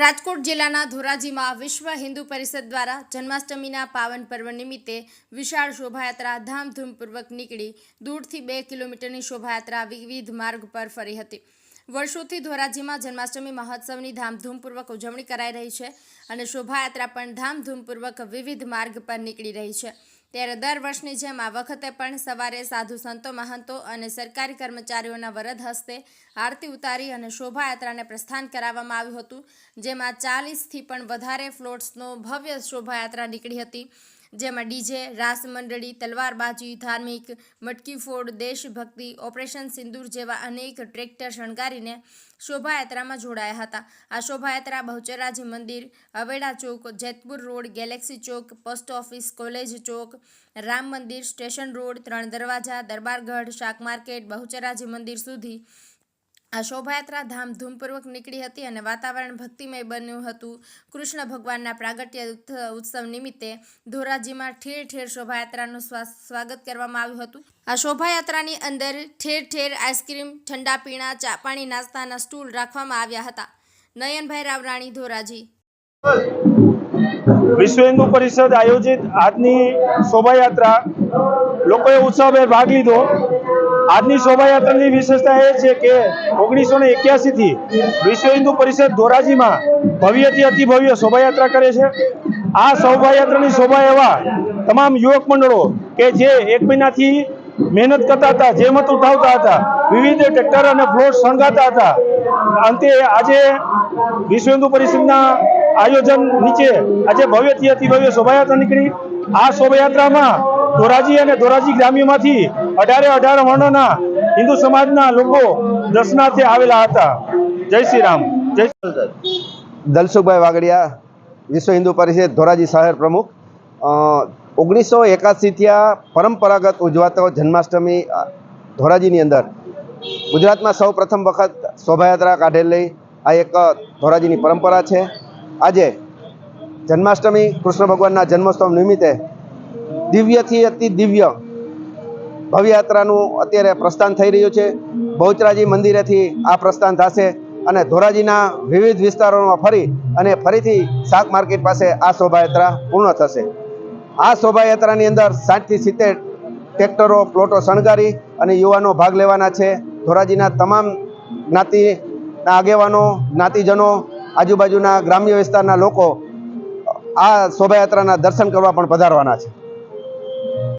રાજકોટ જિલ્લાના ધોરાજીમાં વિશ્વ હિન્દુ પરિષદ દ્વારા જન્માષ્ટમીના પાવન પર્વ નિમિત્તે વિશાળ શોભાયાત્રા ધામધૂમપૂર્વક નીકળી દૂરથી બે કિલોમીટરની શોભાયાત્રા વિવિધ માર્ગ પર ફરી હતી. વર્ષોથી ધોરાજીમાં જન્માષ્ટમી મહોત્સવની ધામધૂમપૂર્વક ઉજવણી કરાઈ રહી છે અને શોભાયાત્રા પણ ધામધૂમપૂર્વક વિવિધ માર્ગ પર નીકળી રહી છે. ત્યારે દર વર્ષની જેમ આ વખતે પણ સવારે સાધુ સંતો, મહંતો અને સરકારી કર્મચારીઓના વરદ હસ્તે આરતી ઉતારી અને શોભાયાત્રાને પ્રસ્થાન કરાવવામાં આવ્યું હતું, જેમાં ચાલીસથી પણ વધારે ફ્લોટ્સનો ભવ્ય શોભાયાત્રા નીકળી હતી. જેમાં ડીજે, રાસ મંડળી તલવારબાજી ધાર્મિક, મટકી ફોડ, દેશભક્તિ, ઓપરેશન સિંદૂર જેવા અનેક ટ્રેક્ટર શણગારીને શોભાયાત્રામાં જોડાયા હતા. આ શોભાયાત્રા બહુચરાજી મંદિર અવેડા ચોક, જેતપુર રોડ, ગેલેક્સી ચોક, પોસ્ટ ઓફિસ, કોલેજ ચોક, રામ મંદિર, સ્ટેશન રોડ, ત્રણ દરવાજા, દરબારગઢ, શાક માર્કેટ, બહુચરાજી મંદિર સુધી આ શોભાયાત્રા ધામધૂમપૂર્વક નીકળી હતી અને વાતાવરણ ભક્તિમય બન્યું હતું. કૃષ્ણ ભગવાનના પ્રાગટ્ય ઉત્સવ નિમિત્તે ધોરાજીમાં ઠેર ઠેર શોભાયાત્રાનું સ્વાગત કરવામાં આવ્યું હતું. આ શોભાયાત્રાની અંદર ઠેર ઠેર આઈસ્ક્રીમ, ઠંડા પીણા, ચા પાણી, નાસ્તાના સ્ટૂલ રાખવામાં આવ્યા હતા. નયનભાઈ રાવરાણી ધોરાજી. વિશ્વ હિન્દુ પરિષદ આયોજિત આજની શોભાયાત્રા લોકોએ ઉત્સાહભેર ભાગ લીધો. આજની શોભાયાત્રાની વિશેષતા એ છે કે ઓગણીસો ને એક્યાસીથી વિશ્વ હિન્દુ પરિષદ ધોરાજીમાં ભવ્યથી અતિ ભવ્ય શોભાયાત્રા કરે છે. આ શોભાયાત્રાની શોભા એવા તમામ યુવક મંડળો કે જે એક મહિનાથી મહેનત કરતા હતા જેમત ઉઠાવતા હતા, વિવિધ ટ્રેક્ટર અને ફ્લોટ શણગાતા હતા. અંતે આજે વિશ્વ હિન્દુ પરિષદના આયોજન નીચે આજે ભવ્યથી અતિ ભવ્ય શોભાયાત્રા નીકળી. આ શોભાયાત્રામાં ધોરાજી અને ધોરાજી ગ્રામ્યમાંથી અઢારે અઢાર વર્ણના હિન્દુ સમાજના લોકો દર્શનાર્થે આવેલા હતા. જય શ્રી રામ. જય દલસુખભાઈ વાગડિયા, વિશ્વ હિન્દુ પરિષદ, ધોરાજી શહેર પ્રમુખ. ઓગણીસો એકાસીથી આ પરંપરાગત ઉજવાતો જન્માષ્ટમી ધોરાજીની અંદર. ગુજરાતમાં સૌ પ્રથમ વખત શોભાયાત્રા કાઢેલી આ એક ધોરાજીની પરંપરા છે. આજે જન્માષ્ટમી, કૃષ્ણ ભગવાનના જન્મોત્સવ નિમિત્તે દિવ્યથી અતિ દિવ્ય ભવ્ય યાત્રાનું અત્યારે પ્રસ્થાન થઈ રહ્યું છે. બહુચરાજી મંદિરેથી આ પ્રસ્થાન થશે અને ધોરાજીના વિવિધ વિસ્તારોમાં ફરી અને ફરીથી શાક માર્કેટ પાસે આ શોભાયાત્રા પૂર્ણ થશે. આ શોભાયાત્રાની અંદર સાઠથી સિત્તેર ટ્રેક્ટરો, પ્લોટો શણગારી અને યુવાનો ભાગ લેવાના છે. ધોરાજીના તમામ જ્ઞાતિના આગેવાનો, જ્ઞાતિજનો, આજુબાજુના ગ્રામ્ય વિસ્તારના લોકો આ શોભાયાત્રાના દર્શન કરવા પણ પધારવાના છે.